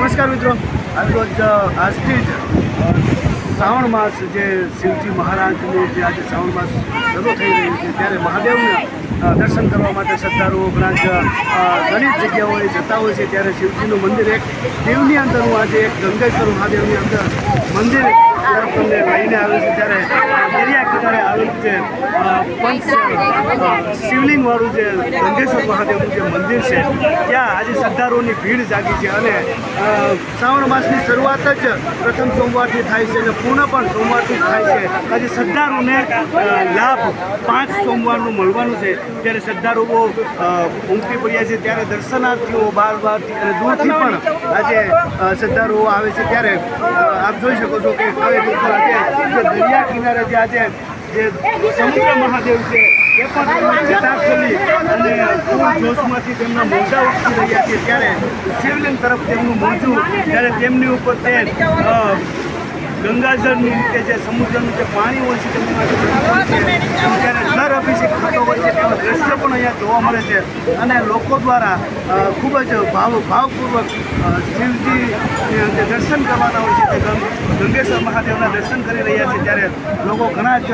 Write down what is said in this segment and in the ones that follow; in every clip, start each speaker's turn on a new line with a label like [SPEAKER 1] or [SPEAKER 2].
[SPEAKER 1] નમસ્કાર મિત્રો. આજરોજ આજથી જ શ્રાવણ માસ જે શિવજી મહારાજનું જે આજે શ્રાવણ માસ શરૂ થઈ રહ્યું છે, ત્યારે મહાદેવના દર્શન કરવા માટે શ્રદ્ધાળુઓ ઘણા ઘણી જગ્યાઓએ જતા હોય છે, ત્યારે શિવજીનું મંદિર એક દેવની અંદર, હું આજે એક ગંગેશ્વર મહાદેવની અંદર મંદિર તરફ તમને લઈને આવ્યું છે, ત્યારે દરિયા કિનારે આવેલું જે પંચ અ, શિવલિંગ વાળું જે ગંગેશ્વર મહાદેવનું જે મંદિર છે ત્યાં આજે શ્રદ્ધાળુઓની ભીડ જાગી છે અને શ્રાવણ માસની શરૂઆત જ પ્રથમ સોમવારથી થાય છે અને પૂર્ણ પણ સોમવારથી થાય છે. આજે શ્રદ્ધાળુઓને લાભ પાંચ સોમવારનું મળવાનું છે. ત્યારે શ્રદ્ધાળુઓ ઉમટી પડ્યા છે. ત્યારે દર્શનાર્થીઓ બાર બારથી અને દૂરથી પણ આજે શ્રદ્ધાળુઓ આવે છે. ત્યારે આપ જોઈ શકો છો કે કઈ આજે દરિયા કિનારે જે આજે જે સમુદ્ર મહાદેવ છે એ પણ જતા ખોલી અને પૂર જોશમાંથી તેમના મોજા ઉઠી રહ્યા છે ત્યારે શિવલિંગ તરફ તેમનું મોજું ત્યારે તેમની ઉપર તે ગંગાજળની રીતે જે સમુદ્રનું જે પાણી હોય છે તેમની ત્યારે જળ અભિષેક થતો હોય છે. તેવા દ્રશ્ય પણ અહીંયા જોવા મળે છે. અને લોકો દ્વારા ખૂબ જ ભાવ ભાવપૂર્વક શિવજી જે દર્શન કરવાના હોય છે તે મહાદેવના દર્શન કરી રહ્યા છે ત્યારે લોકો ઘણા જ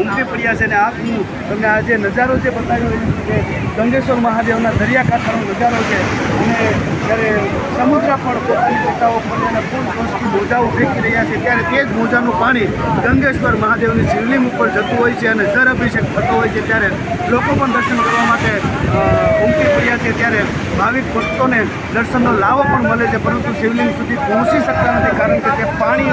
[SPEAKER 1] ઉમટી પડ્યા છે અને આ હું તમને આ જે નજારો જે બતાવી રહ્યો છું ગંગેશ્વર મહાદેવના દરિયાકાંઠાનો નજારો છે. અને ત્યારે સમુદ્ર પણ પોતાની પોતાઓ પર અને ફૂલ જોશથી મોજાઓ ફેંકી રહ્યા છે, ત્યારે તે જ મોજાનું પાણી ગંગેશ્વર મહાદેવની શિવલિંગ ઉપર જતું હોય છે અને જર અભિષેક થતો હોય છે, ત્યારે લોકો પણ દર્શન કરવા માટે છે ત્યારે ભાવિક ભક્તોને દર્શનનો લાવો પણ મળે છે, પરંતુ શિવલિંગ સુધી પહોંચી શકતા નથી, કારણ કે તે પાણી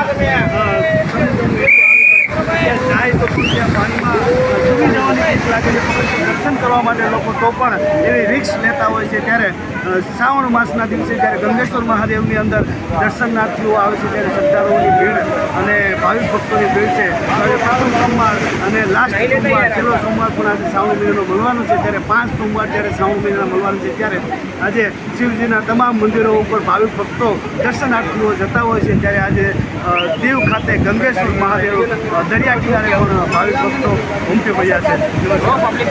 [SPEAKER 1] જાય તો ત્યાં પાણીમાં ડૂબી જવાની બીક લાગે છે દર્શન કરવા માટે લોકો તો પણ એવી રિક્સ લેતા હોય છે ત્યારે શ્રાવણ માસના દિવસે જ્યારે ગંગેશ્વર મહાદેવની અંદર દર્શનાર્થીઓ આવે છે ત્યારે શ્રદ્ધાળુઓની ભીડ અને ભાવિક ભક્તોની ભીડ છે. હવે પ્રથમ સોમવાર અને લાસ્ટ સોમવાર, છેલ્લો સોમવાર પણ આજે શ્રાવણ મહિનાનો મળવાનો છે. ત્યારે પાંચ સોમવાર જ્યારે શ્રાવણ મહિનાના મળવાનું છે, ત્યારે આજે શિવજીના તમામ મંદિરો ઉપર ભાવિક ભક્તો દર્શનાર્થીઓ જતા હોય છે. ત્યારે આજે દીવ ખાતે ગંગેશ્વર મહાદેવ દરિયા કિનારે પણ ભાવિક ભક્તો ઉમટી પડ્યા છે. પબ્લિક